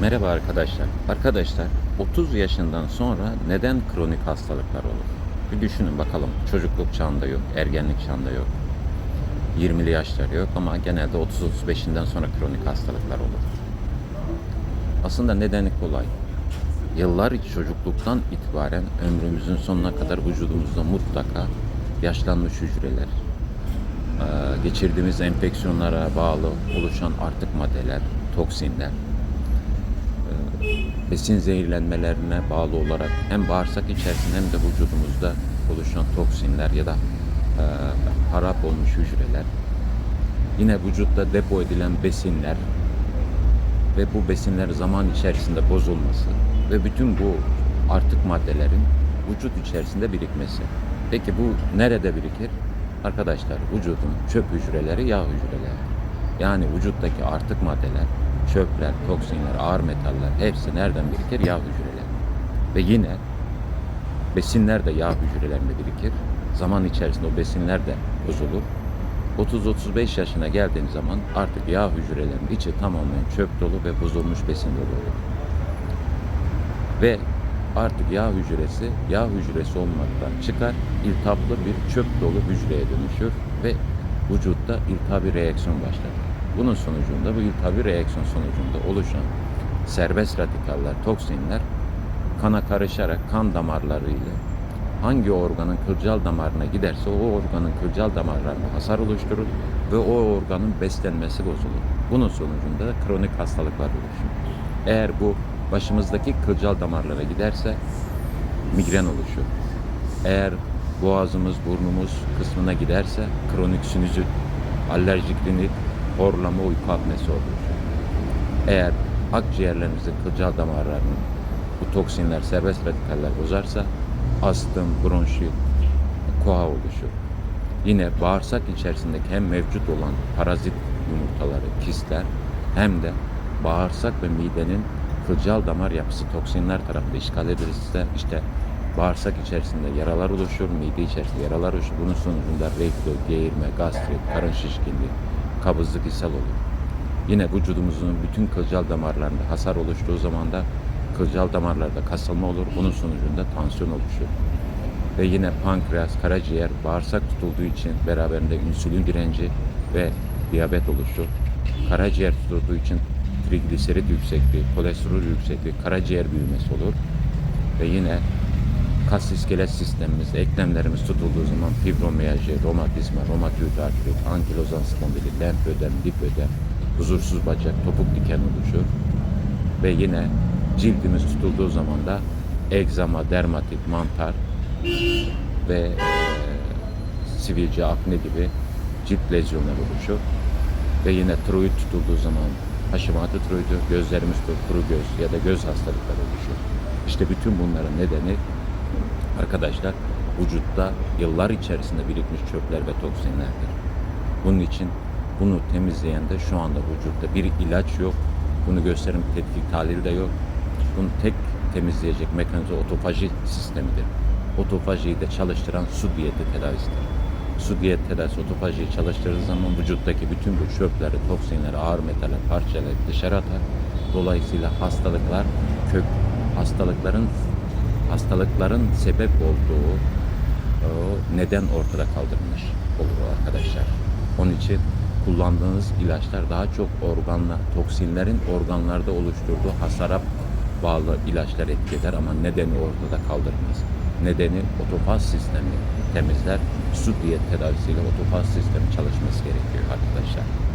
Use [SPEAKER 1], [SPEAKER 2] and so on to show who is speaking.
[SPEAKER 1] Merhaba arkadaşlar. Arkadaşlar 30 yaşından sonra neden kronik hastalıklar olur? Bir düşünün bakalım. Çocukluk çağında yok, ergenlik çağında yok. 20'li yaşlar yok ama genelde 30-35'inden sonra kronik hastalıklar olur. Aslında nedeni kolay. Yıllar çocukluktan itibaren ömrümüzün sonuna kadar vücudumuzda mutlaka yaşlanmış hücreler, geçirdiğimiz enfeksiyonlara bağlı oluşan artık maddeler, toksinler, besin zehirlenmelerine bağlı olarak hem bağırsak içerisinde hem de vücudumuzda oluşan toksinler ya da e, harap olmuş hücreler, yine vücutta depo edilen besinler ve bu besinler zaman içerisinde bozulması ve bütün bu artık maddelerin vücut içerisinde birikmesi. Peki bu nerede birikir? Arkadaşlar vücudun çöp hücreleri yağ hücreleri. Yani vücuttaki artık maddeler, çöpler, toksinler, ağır metaller hepsi nereden birikir? Yağ hücreleri. Ve yine besinler de yağ hücrelerinde birikir. Zaman içerisinde o besinler de bozulur. 30-35 yaşına geldiğim zaman artık yağ hücrelerinin içi tamamen çöp dolu ve bozulmuş besin dolu olur. Ve artık yağ hücresi yağ hücresi olmaktan çıkar, iltihaplı bir çöp dolu hücreye dönüşür ve vücutta iltihabi reaksiyon başlar. Bunun sonucunda bu iltihabi reaksiyon sonucunda oluşan serbest radikaller, toksinler kana karışarak kan damarlarıyla hangi organın kılcal damarına giderse o organın kılcal damarlarına hasar oluşturur ve o organın beslenmesi bozulur. Bunun sonucunda da kronik hastalıklar oluşur. Eğer bu başımızdaki kılcal damarlara giderse migren oluşur. Eğer boğazımız, burnumuz kısmına giderse kronik sinüzit, alerjik rinit, horlama, uyku apnesi oluşur. Eğer akciğerlerimizin kılcal damarlarının bu toksinler, serbest radikaller bozarsa astım, bronşit, koa oluşur. Yine bağırsak içerisindeki hem mevcut olan parazit yumurtaları, kistler hem de bağırsak ve midenin kılcal damar yapısı toksinler tarafından işgal edilirse işte bağırsak içerisinde yaralar oluşur, mide içerisinde yaralar oluşur. Bunun sonucunda reflü, geğirme, gastrit, karın şişkinliği, kabızlık, ishal olur. Yine vücudumuzun bütün kılcal damarlarında hasar oluştuğu zaman da kılcal damarlarda kasılma olur. Bunun sonucunda tansiyon oluşur. Ve yine pankreas, karaciğer, bağırsak tutulduğu için beraberinde insülin direnci ve diyabet oluşur. Karaciğer tutulduğu için trigliserit yüksekliği, kolesterol yüksekliği, karaciğer büyümesi olur. Ve yine kas iskelet sistemimiz, eklemlerimiz tutulduğu zaman fibromiyalji, romatizma, romatoid artrit, ankilozan spondilit, lenfödem, lipödem, huzursuz bacak, topuk diken oluşur. Ve yine cildimiz tutulduğu zaman da egzama, dermatit, mantar ve e, sivilce, akne gibi cilt lezyonları oluşur. Ve yine tiroid tutulduğu zaman Hashimoto tiroidi, gözlerimiz kuru göz ya da göz hastalıkları oluşur. İşte bütün bunların nedeni arkadaşlar vücutta yıllar içerisinde birikmiş çöpler ve toksinlerdir. Bunun için bunu temizleyen de şu anda vücutta bir ilaç yok. Bunu gösteren bir tetkik tahlili de yok. Bunu tek temizleyecek mekanizma otofaji sistemidir. Otofajiyi de çalıştıran su diyeti tedavisidir. Su diyet tedavisi otofajiyi çalıştırdığı zaman vücuttaki bütün bu çöpleri, toksinleri, ağır metaller parçalayıp dışarı atar. Dolayısıyla hastalıklar kök hastalıkların hastalıkların sebep olduğu o neden ortada kaldırılmış olur arkadaşlar. Onun için kullandığınız ilaçlar daha çok organla, toksinlerin organlarda oluşturduğu hasara bağlı ilaçlar etki eder ama nedeni ortada kaldırmaz. Nedeni otofaz sistemi temizler. Su diyet tedavisiyle otofaz sistemi çalışması gerekiyor arkadaşlar.